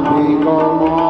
Abhi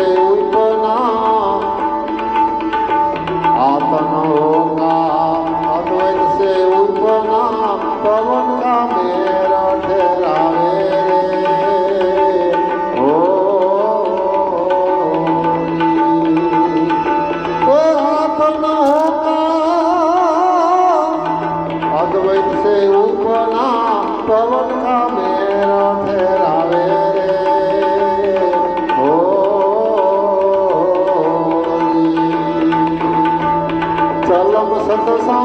Santo, Santo.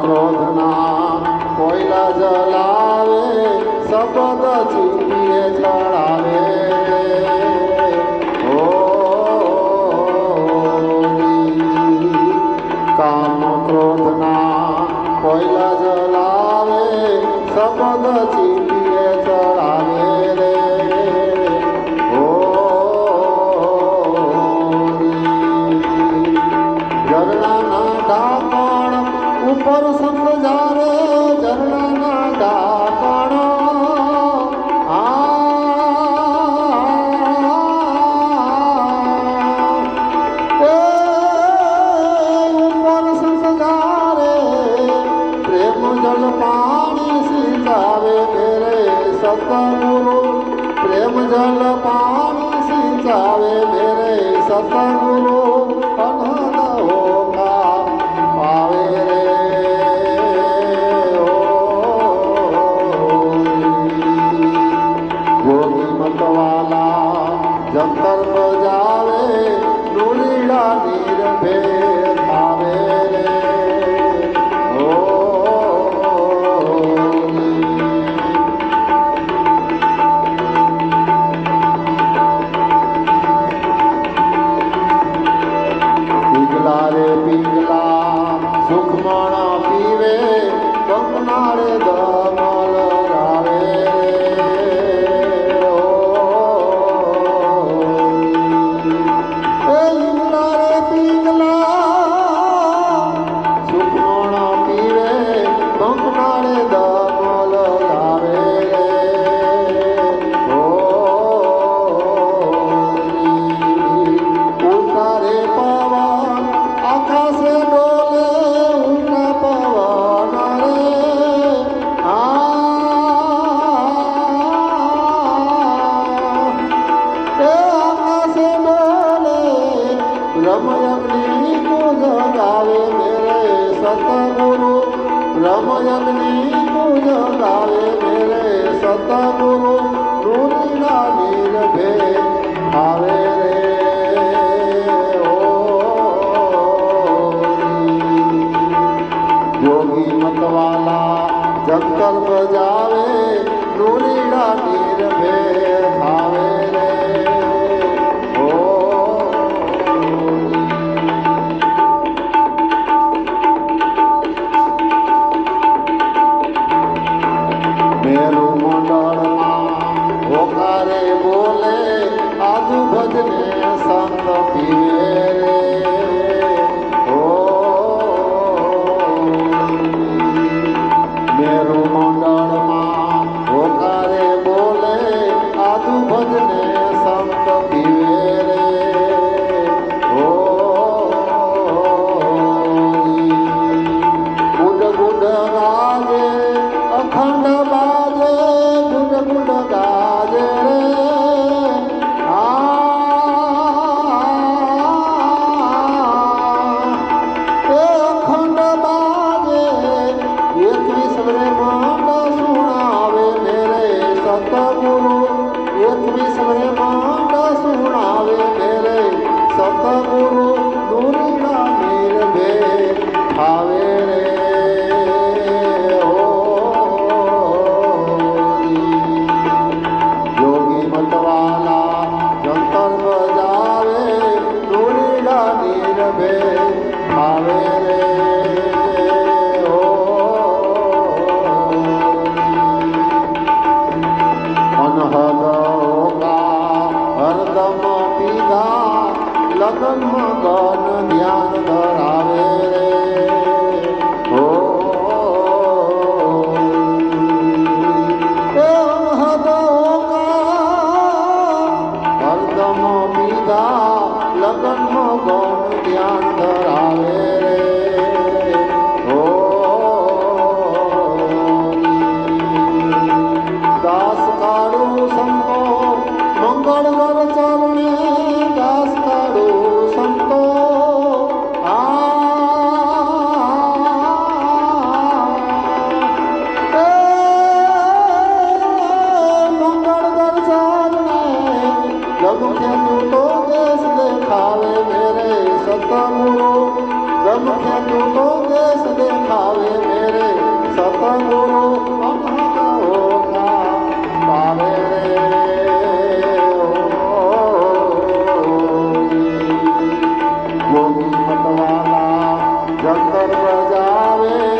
ক্রোধনা কয়লা জলাবে সপদ চিনিয়ে ছড়াবে ও কাম ক্রোধনা কয়লা জলাবে সপদ চিনিয়ে કાજલ પાણી સિંચાવે મેરે સતગુરુ પ્રેમ જલ પાણી સિંચાવે મેરે સતગુરુ રમયમની પૂજ તારે મેરે સતગુરુ રૂના નિર્ભે આવે રે યોગી મતવાલા જંગલ બજાવે રૂના નિર્ભે આવે যাবে